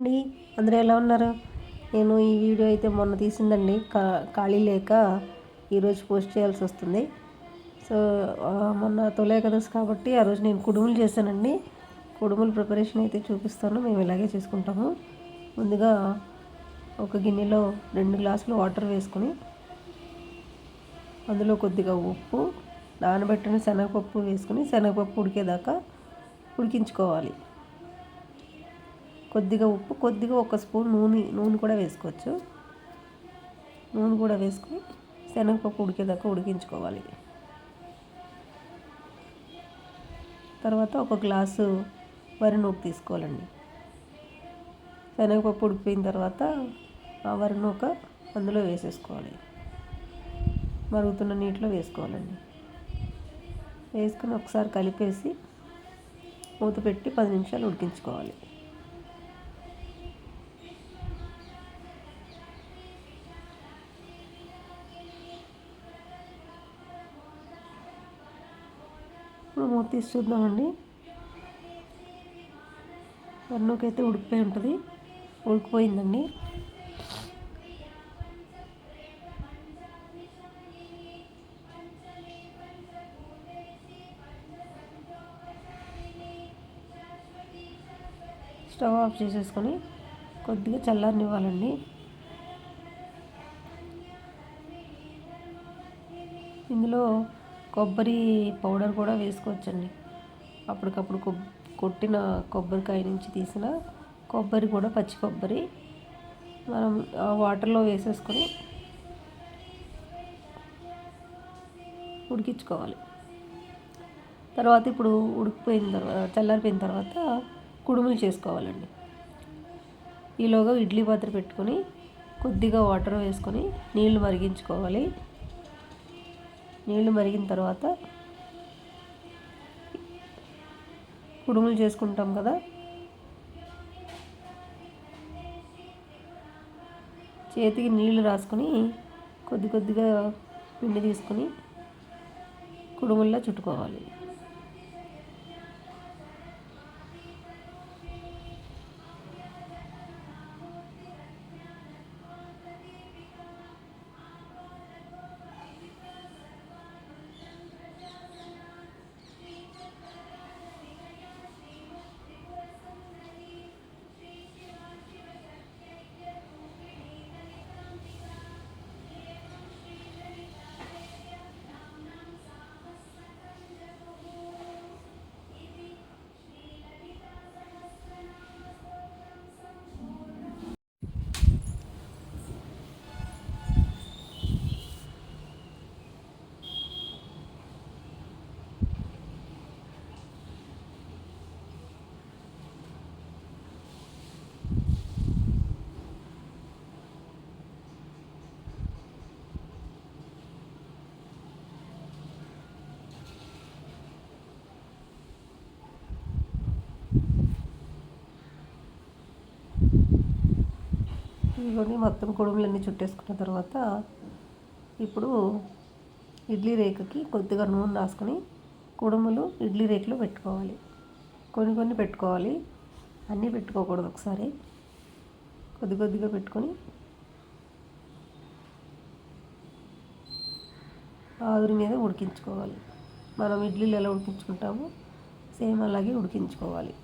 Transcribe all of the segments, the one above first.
అండి. అందరూ ఎలా ఉన్నారు? నేను ఈ వీడియో అయితే మొన్న తీసిందండి. కా ఖాళీ లేక ఈరోజు పోస్ట్ చేయాల్సి వస్తుంది. సో మొన్న తొలే కదస్ కాబట్టి ఆ రోజు నేను కుడుములు చేశానండి. కుడుములు ప్రిపరేషన్ అయితే చూపిస్తాను. మేము ఇలాగే చేసుకుంటాము. ముందుగా ఒక గిన్నెలో రెండు గ్లాసులు వాటర్ వేసుకొని అందులో కొద్దిగా ఉప్పు నానబెట్టిన శనగపప్పు వేసుకొని శనగపప్పు ఉడికేదాకా ఉడికించుకోవాలి. కొద్దిగా ఉప్పు కొద్దిగా ఒక స్పూన్ నూనె నూనె కూడా వేసుకోవచ్చు. నూనె కూడా వేసుకుని శనగపప్పు ఉడికేదాకా ఉడికించుకోవాలి. తర్వాత ఒక గ్లాసు వరి నూక తీసుకోవాలండి. శనగపప్పు ఉడికిపోయిన తర్వాత ఆ వరి నూక అందులో వేసేసుకోవాలి. మరుగుతున్న నీటిలో వేసుకోవాలండి. వేసుకొని ఒకసారి కలిపేసి మూత పెట్టి పది నిమిషాలు ఉడికించుకోవాలి. మూత తీసి చూద్దామండి. అయితే ఉడికిపోయి ఉంటుంది. ఉడికిపోయిందండి. స్టవ్ ఆఫ్ చేసేసుకొని కొద్దిగా చల్లారనివ్వాలండి. ఇందులో కొబ్బరి పౌడర్ కూడా వేసుకోవచ్చండి. అప్పటికప్పుడు కొట్టిన కొబ్బరికాయ నుంచి తీసిన కొబ్బరి కూడా పచ్చి కొబ్బరి. మనం వాటర్లో వేసేసుకొని ఉడికించుకోవాలి. తర్వాత ఇప్పుడు ఉడికిపోయిన తర్వాత చల్లారిపోయిన తర్వాత కుడుములు చేసుకోవాలండి. ఈలోగా ఇడ్లీ పాత్ర పెట్టుకొని కొద్దిగా వాటర్ వేసుకొని నీళ్ళు మరిగించుకోవాలి. నీళ్ళు మరిగిన తర్వాత కుడుములు చేసుకుంటాం కదా. చేతికి నీళ్ళు రాసుకొని కొద్ది కొద్దిగా పిండి తీసుకొని కుడుముల్లో చుట్టుకోవాలి. ఇవన్నీ మొత్తం కుడుములన్నీ చుట్టేసుకున్న తర్వాత ఇప్పుడు ఇడ్లీ రేఖకి కొద్దిగా నూనె రాసుకొని కుడుములు ఇడ్లీ రేకులో పెట్టుకోవాలి. కొన్ని కొన్ని పెట్టుకోవాలి. అన్నీ పెట్టుకోకూడదు ఒకసారి. కొద్ది కొద్దిగా పెట్టుకొని ఆవిరి మీద ఉడికించుకోవాలి. మనం ఇడ్లీలు ఎలా ఉడికించుకుంటామో సేమ్ అలాగే ఉడికించుకోవాలి.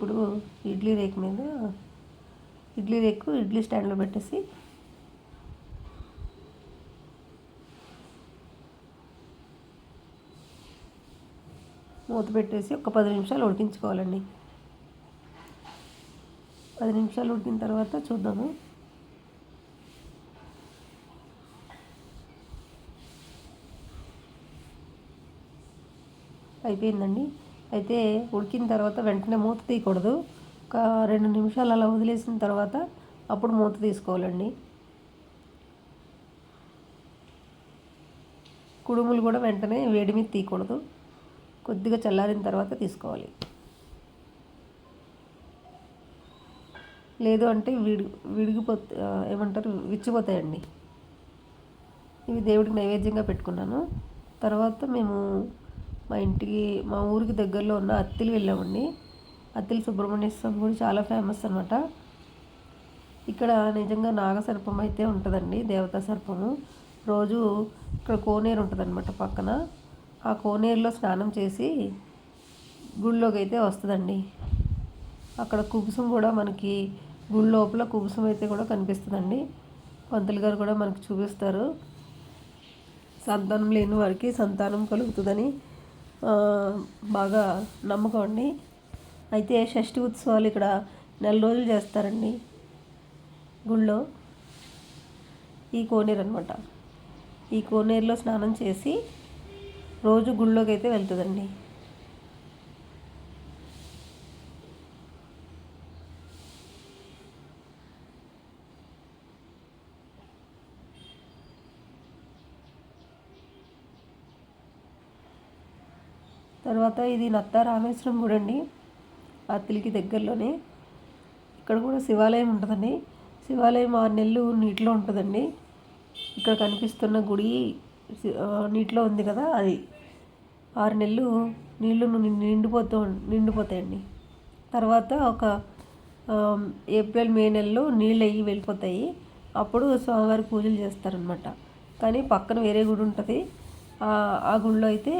ఇప్పుడు ఇడ్లీ రేక్ మీద ఇడ్లీ రేకు ఇడ్లీ స్టాండ్లో పెట్టేసి మూత పెట్టేసి ఒక పది నిమిషాలు ఉడికించుకోవాలండి. పది నిమిషాలు ఉడికిన తర్వాత చూద్దాము. అయిపోయిందండి. అయితే ఉడికిన తర్వాత వెంటనే మూత తీయకూడదు. ఒక రెండు నిమిషాలు అలా వదిలేసిన తర్వాత అప్పుడు మూత తీసుకోవాలండి. కుడుములు కూడా వెంటనే వేడి మీద తీయకూడదు. కొద్దిగా చల్లారిన తర్వాత తీసుకోవాలి. లేదు అంటే విడి విడిగిపోతే ఏమంటారు? విచ్చిపోతాయండి. ఇవి దేవుడికి నైవేద్యంగా పెట్టుకున్నాను. తర్వాత మేము మా ఇంటికి మా ఊరికి దగ్గరలో ఉన్న అత్తిలి వెళ్ళామండి. అత్తిలి సుబ్రహ్మణ్య స్వామి కూడా చాలా ఫేమస్ అనమాట ఇక్కడ నిజంగా నాగసర్పం అయితే ఉంటుందండి దేవతా సర్పము. రోజు ఇక్కడ కోనేరు ఉంటుందన్నమాట పక్కన. ఆ కోనేరులో స్నానం చేసి గుళ్ళోకి అయితే వస్తుందండి. అక్కడ కుబుసం కూడా మనకి గుడి లోపల కుబుసం అయితే కూడా కనిపిస్తుందండి. పంతులు గారు కూడా మనకు చూపిస్తారు. సంతానం లేని వారికి సంతానం కలుగుతుందని బాగా నమ్మకం అండి. అయితే షష్ఠి ఉత్సవాలు ఇక్కడ నెల రోజులు చేస్తారండి గుళ్ళో. ఈ కోనేరు అనమాట ఈ కోనేరులో స్నానం చేసి రోజు గుళ్ళోకి అయితే వెళ్తుందండి. తర్వాత ఇది నత్త రామేశ్వరం గుడి అండి. అత్తిలికి దగ్గరలోనే. ఇక్కడ కూడా శివాలయం ఉంటుందండి. శివాలయం ఆరు నెలలు నీటిలో ఉంటుందండి. ఇక్కడ కనిపిస్తున్న గుడి నీటిలో ఉంది కదా అది. ఆరు నెలలు నీళ్ళు నిండిపోతూ నిండిపోతాయండి. తర్వాత ఒక ఏప్రిల్ మే నెలలో నీళ్ళు అయ్యి వెళ్ళిపోతాయి. అప్పుడు స్వామివారి పూజలు చేస్తారనమాట కానీ పక్కన వేరే గుడి ఉంటుంది. ఆ గుడిలో అయితే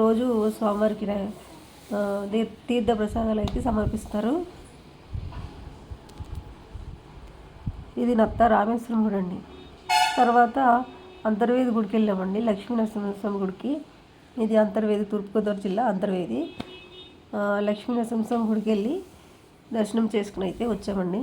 రోజు స్వామివారికి తీర్థ ప్రసాదాలు అయితే సమర్పిస్తారు. ఇది నత్త రామేశ్వరం గుడి అండి తర్వాత అంతర్వేది గుడికి వెళ్ళామండి. లక్ష్మీ నరసింహస్వామి గుడికి. ఇది అంతర్వేది తూర్పుగోదావరి జిల్లా అంతర్వేది. లక్ష్మీ నరసింహస్వామి గుడికి వెళ్ళి దర్శనం చేసుకుని అయితే వచ్చామండి.